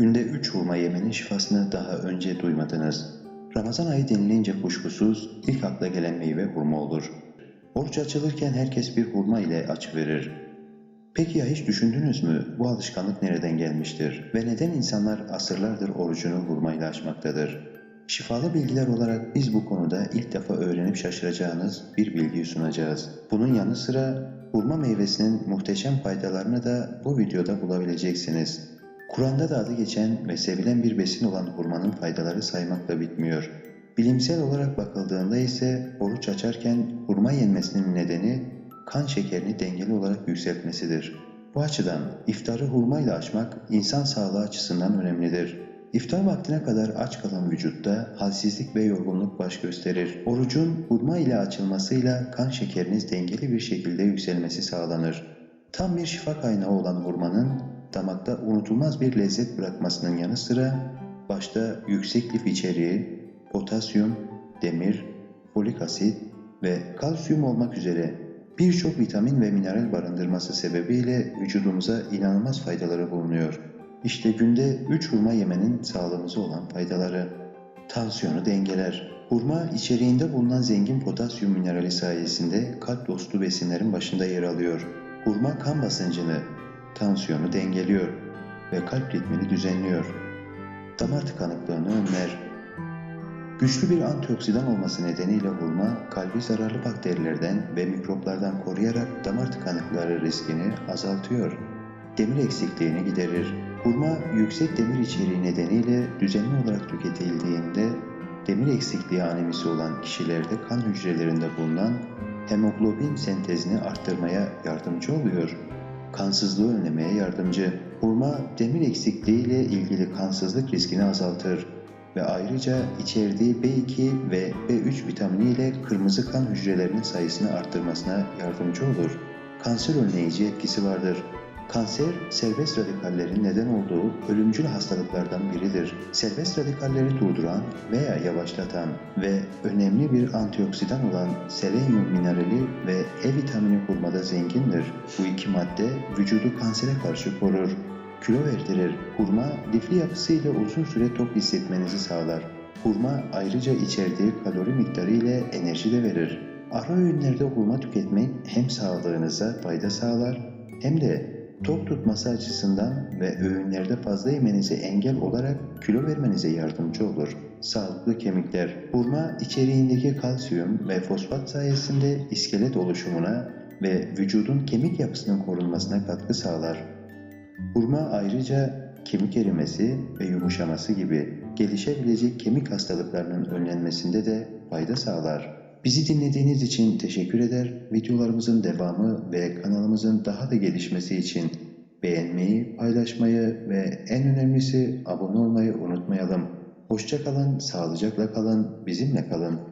Günde üç hurma yemenin şifasını daha önce duymadınız. Ramazan ayı denilince kuşkusuz ilk akla gelen meyve hurma olur. Oruç açılırken herkes bir hurma ile açıverir. Peki ya hiç düşündünüz mü bu alışkanlık nereden gelmiştir ve neden insanlar asırlardır orucunu hurmayla açmaktadır? Şifalı bilgiler olarak biz bu konuda ilk defa öğrenip şaşıracağınız bir bilgiyi sunacağız. Bunun yanı sıra hurma meyvesinin muhteşem faydalarını da bu videoda bulabileceksiniz. Kur'an'da da adı geçen ve sevilen bir besin olan hurmanın faydaları saymakla bitmiyor. Bilimsel olarak bakıldığında ise oruç açarken hurma yenmesinin nedeni kan şekerini dengeli olarak yükseltmesidir. Bu açıdan iftarı hurmayla açmak insan sağlığı açısından önemlidir. İftar vaktine kadar aç kalan vücutta halsizlik ve yorgunluk baş gösterir. Orucun hurma ile açılmasıyla kan şekeriniz dengeli bir şekilde yükselmesi sağlanır. Tam bir şifa kaynağı olan hurmanın damakta unutulmaz bir lezzet bırakmasının yanı sıra başta yüksek lif içeriği, potasyum, demir, folik asit ve kalsiyum olmak üzere birçok vitamin ve mineral barındırması sebebiyle vücudumuza inanılmaz faydaları bulunuyor. İşte günde 3 hurma yemenin sağlığımıza olan faydaları. Tansiyonu dengeler. Hurma içeriğinde bulunan zengin potasyum minerali sayesinde kalp dostu besinlerin başında yer alıyor. Hurma kan basıncını, tansiyonu dengeliyor ve kalp ritmini düzenliyor. Damar tıkanıklığını önler. Güçlü bir antioksidan olması nedeniyle hurma kalbi zararlı bakterilerden ve mikroplardan koruyarak damar tıkanıkları riskini azaltıyor. Demir eksikliğini giderir. Hurma yüksek demir içeriği nedeniyle düzenli olarak tüketildiğinde demir eksikliği anemisi olan kişilerde kan hücrelerinde bulunan hemoglobin sentezini arttırmaya yardımcı oluyor. Kansızlığı önlemeye yardımcı. Hurma demir eksikliği ile ilgili kansızlık riskini azaltır ve ayrıca içerdiği B2 ve B3 vitamini ile kırmızı kan hücrelerinin sayısını arttırmasına yardımcı olur. Kanser önleyici etkisi vardır. Kanser, serbest radikallerin neden olduğu ölümcül hastalıklardan biridir. Serbest radikalleri durduran veya yavaşlatan ve önemli bir antioksidan olan selenyum minerali ve E vitamini hurmada zengindir. Bu iki madde vücudu kansere karşı korur. Kilo verdirir. Hurma lifli yapısıyla uzun süre tok hissetmenizi sağlar. Hurma ayrıca içerdiği kalori miktarı ile enerji de verir. Ara öğünlerde hurma tüketmek hem sağlığınıza fayda sağlar hem de tok tutması açısından ve öğünlerde fazla yemenize engel olarak kilo vermenize yardımcı olur. Sağlıklı kemikler. Hurma içeriğindeki kalsiyum ve fosfat sayesinde iskelet oluşumuna ve vücudun kemik yapısının korunmasına katkı sağlar. Hurma ayrıca kemik erimesi ve yumuşaması gibi gelişebilecek kemik hastalıklarının önlenmesinde de fayda sağlar. Bizi dinlediğiniz için teşekkür eder. Videolarımızın devamı ve kanalımızın daha da gelişmesi için beğenmeyi, paylaşmayı ve en önemlisi abone olmayı unutmayalım. Hoşça kalın, sağlıcakla kalın, bizimle kalın.